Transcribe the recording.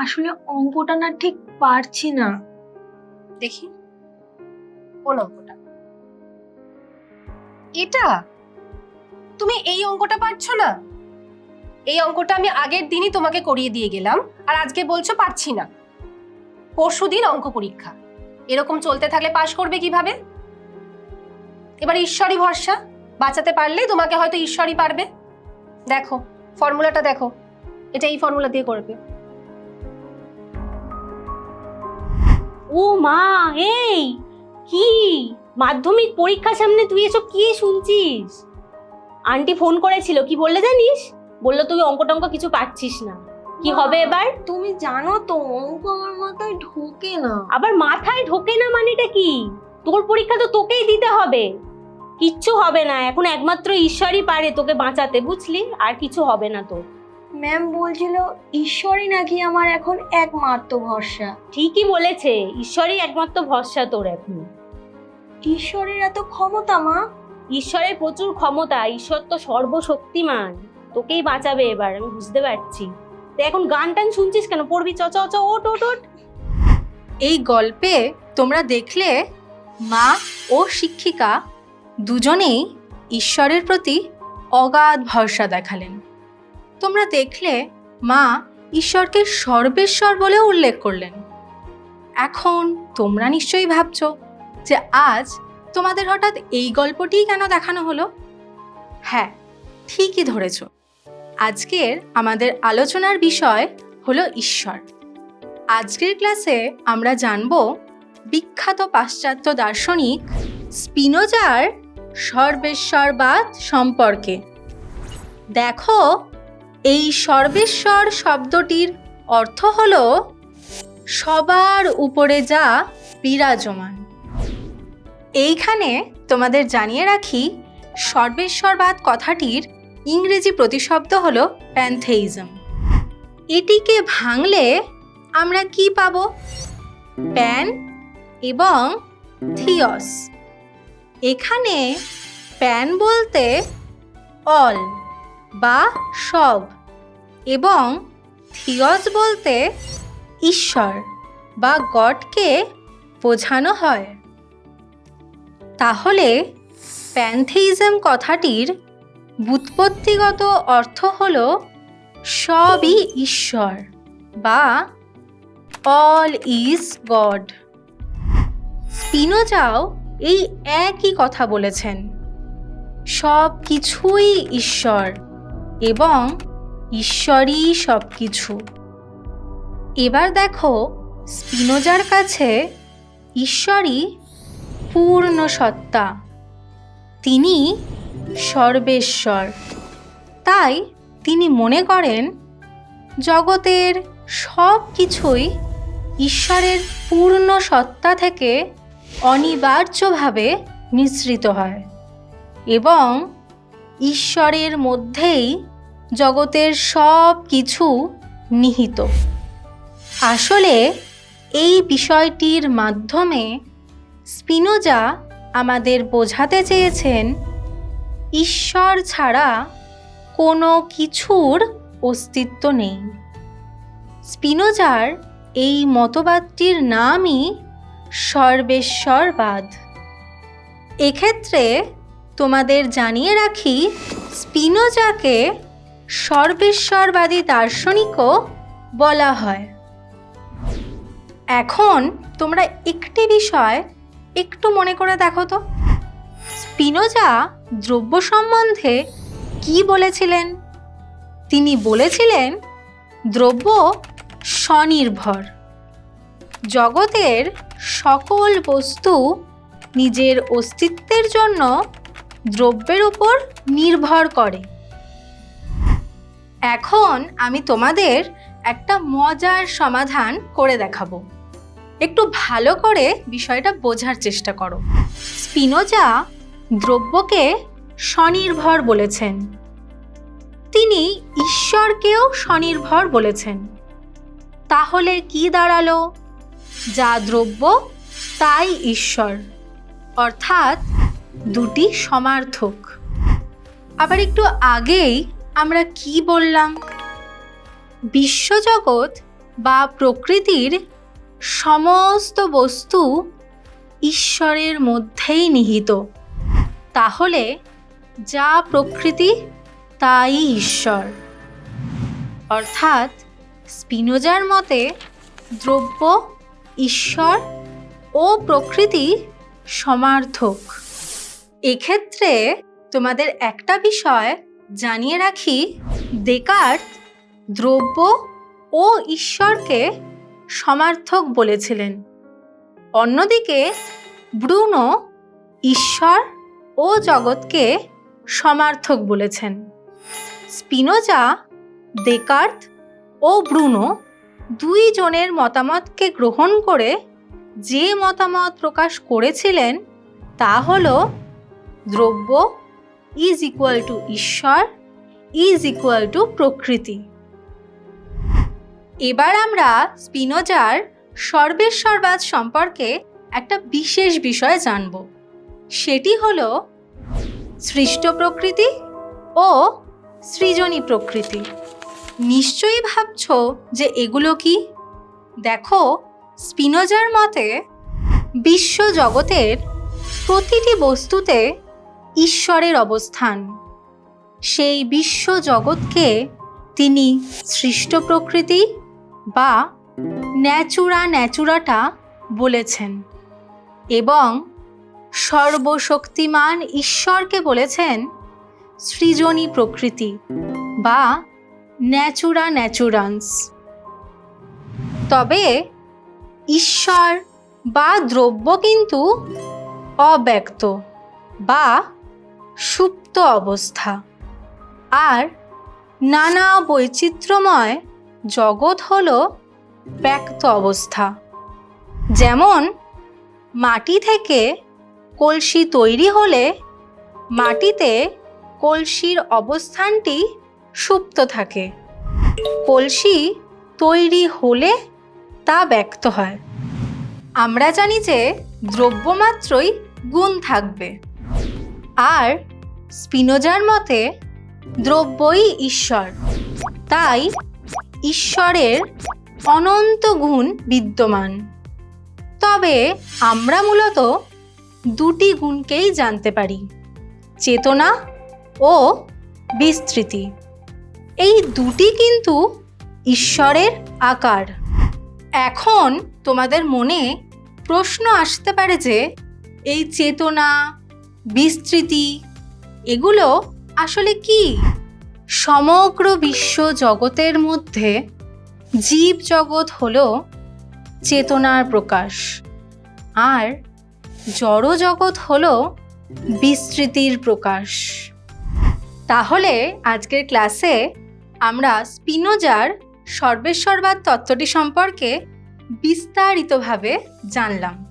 আসলে অঙ্কটা না ঠিক পারছি না। দেখি। কোন অঙ্কটা? এটা? তুমি এই অঙ্কটা পারছ না? এই অঙ্কটা আমি আগের দিনই তোমাকে করিয়ে দিয়ে গেলাম, আর আজকে বলছো পারছি না। পরশুদিন অঙ্ক পরীক্ষা। এরকম চলতে থাকলে পাশ করবে কীভাবে? এবার ঈশ্বরই ভরসা। বাঁচাতে পারলে তোমাকে হয়তো ঈশ্বরই পারবে। দেখো ফর্মুলাটা দেখো। এটা এই ফর্মুলা দিয়ে করবে। ও মা এই কি? মাধ্যমিক পরীক্ষা সামনে তুই এসব কি শুনছিস? আন্টি ফোন করেছিল কি বললে জানিস? বলল তুই অঙ্ক টঙ্ক কিছু পাচ্ছিস না। কি হবে এবার? তুমি জানো তো অঙ্ক আমার মাথায় ঢোকে না। আবার মাথায় ঢোকে না মানেটা কি? তোর পরীক্ষা তো তোকেই দিতে হবে। কিচ্ছু হবে না এখন একমাত্র ঈশ্বরই পারে তোকে বাঁচাতে বুঝলি? আর কিছু হবে না তোর ম্যাম বলছিল ঈশ্বরই নাকি আমার এখন একমাত্র ভরসা। ঠিকই বলেছে ঈশ্বরই একমাত্র ভরসা তোর এখন। ঈশ্বরের এত ক্ষমতা মা? ঈশ্বরের প্রচুর ক্ষমতা ঈশ্বর তো সর্বশক্তিমান। তোকেই বাঁচাবে এবার আমি বুঝতে পারছি। তো এখন গান টান শুনছিস কেন? পড়বি চ চ চ ওট ওট ওট এই গল্পে তোমরা দেখলে মা ও শিক্ষিকা দুজনেই ঈশ্বরের প্রতি অগাধ ভরসা দেখালেন। তোমরা দেখলে মা ঈশ্বরকে সর্বেশ্বর বলেও উল্লেখ করলেন। এখন তোমরা নিশ্চয়ই ভাবছ যে আজ তোমাদের হঠাৎ এই গল্পটিই কেন দেখানো হলো? হ্যাঁ ঠিকই ধরেছ। আজকের আমাদের আলোচনার বিষয় হলো ঈশ্বর। আজকের ক্লাসে আমরা জানব বিখ্যাত পাশ্চাত্য দার্শনিক স্পিনোজার সর্বেশ্বরবাদ সম্পর্কে। দেখো এই সর্বেশ্বর শব্দটির অর্থ হল সবার উপরে যা বিরাজমান। এইখানে তোমাদের জানিয়ে রাখি, সর্বেশ্বরবাদ কথাটির ইংরেজি প্রতিশব্দ হল প্যান্থেইজম। এটিকে ভাঙলে আমরা কি পাব? প্যান এবং থিয়স। এখানে প্যান বলতে অল। বা সব। এবং থিয়স বলতে ঈশ্বর বা গডকে বোঝানো হয়। তাহলে প্যান্থেইজম কথাটির বুৎপত্তিগত অর্থ হল সবই ঈশ্বর বা অল ইজ গড। স্পিনোজাও এই একই কথা বলেছেন। সব কিছুই ঈশ্বর। এবং ঈশ্বরই সব কিছু এবার দেখো, স্পিনোজার কাছে ঈশ্বরই পূর্ণ সত্তা। তিনি সর্বেশ্বর। তাই তিনি মনে করেন, জগতের সব কিছুই ঈশ্বরের পূর্ণ সত্তা থেকে অনিবার্যভাবে মিশ্রিত হয় এবং ঈশ্বরের মধ্যেই জগতের সব কিছু নিহিত। আসলে এই বিষয়টির মাধ্যমে স্পিনোজা আমাদের বোঝাতে চেয়েছেন, ঈশ্বর ছাড়া কোনো কিছুর অস্তিত্ব নেই। স্পিনোজার এই মতবাদটির নামই সর্বেশ্বরবাদ। এক্ষেত্রে তোমাদের জানিয়ে রাখি, স্পিনোজাকে সর্বেশ্বরবাদী দার্শনিকও বলা হয়। এখন তোমরা একটি বিষয় একটু মনে করে দেখো তো। স্পিনোজা দ্রব্য সম্বন্ধে কি বলেছিলেন? তিনি বলেছিলেন, দ্রব্য স্বনির্ভর। জগতের সকল বস্তু নিজের অস্তিত্বের জন্য দ্রব্যের উপর নির্ভর করে। এখন আমি তোমাদের একটা মজার সমাধান করে দেখাবো। একটু ভালো করে বিষয়টা বোঝার চেষ্টা করো। স্পিনোজা দ্রব্যকে স্বনির্ভর বলেছেন। তিনি ঈশ্বরকেও স্বনির্ভর বলেছেন। তাহলে কি দাঁড়াল? যা দ্রব্য, তাই ঈশ্বর। অর্থাৎ দুটি সমার্থক। আবার একটু আগেই আমরা কি বললাম? বিশ্বজগৎ বা প্রকৃতির সমস্ত বস্তু ঈশ্বরের মধ্যেই নিহিত। তাহলে যা প্রকৃতি, তাই ঈশ্বর। অর্থাৎ স্পিনোজার মতে দ্রব্য, ঈশ্বর ও প্রকৃতি সমার্থক। এক্ষেত্রে তোমাদের একটা বিষয় জানিয়ে রাখি। দেকার্ত দ্রব্য ও ঈশ্বরকে সমার্থক বলেছিলেন। অন্যদিকে ব্রুনো ঈশ্বর ও জগৎকে সমার্থক বলেছেন। স্পিনোজা দেকার্ত ও ব্রুনো দুই জনের মতামতকে গ্রহণ করে যে মতামত প্রকাশ করেছিলেন তা হল দ্রব্য ইজ ইকুয়াল টু ঈশ্বর ইজ ইকুয়াল টু প্রকৃতি। এবার আমরা স্পিনোজার সর্বেশ্বরবাদ সম্পর্কে একটা বিশেষ বিষয় জানব। সেটি হল সৃষ্ট প্রকৃতি ও সৃজনী প্রকৃতি। নিশ্চয়ই ভাবছ যে এগুলো কি? দেখো, স্পিনোজার মতে, বিশ্ব জগতের প্রতিটি বস্তুতে ঈশ্বরের অবস্থান। সেই বিশ্ব জগৎকে তিনি সৃষ্ট প্রকৃতি বা ন্যাচুরা ন্যাচুরাটা বলেছেন এবং সর্বশক্তিমান ঈশ্বরকে বলেছেন সৃজনী প্রকৃতি বা ন্যাচুরা ন্যাচুরান্স। তবে ঈশ্বর বা দ্রব্য কিন্তু অব্যক্ত বা সুপ্ত অবস্থা। আর নানা বৈচিত্র্যময় জগৎ হল ব্যক্ত অবস্থা। যেমন মাটি থেকে কলসি তৈরি হলে মাটিতে কলসির অবস্থানটি সুপ্ত থাকে। কলসি তৈরি হলে তা ব্যক্ত হয়। আমরা জানি যে দ্রব্যমাত্রই গুণ থাকবে। আর স্পিনোজার মতে দ্রব্যই ঈশ্বর। তাই ঈশ্বরের অনন্ত গুণ বিদ্যমান। তবে আমরা মূলত দুটি গুণকেই জানতে পারি, চেতনা ও বিস্তৃতি। এই দুটি কিন্তু ঈশ্বরের আকার। এখন তোমাদের মনে প্রশ্ন আসতে পারে যে, এই চেতনা বিস্তৃতি, এগুলো আসলে কি? সমগ্র বিশ্ব জগতের মধ্যে জীব জগৎ হল চেতনার প্রকাশ, আর জড় জগৎ হল বিস্তৃতির প্রকাশ। তাহলে আজকের ক্লাসে আমরা স্পিনোজার সর্বেশ্বরবাদ তত্ত্বটি সম্পর্কে বিস্তারিতভাবে জানলাম।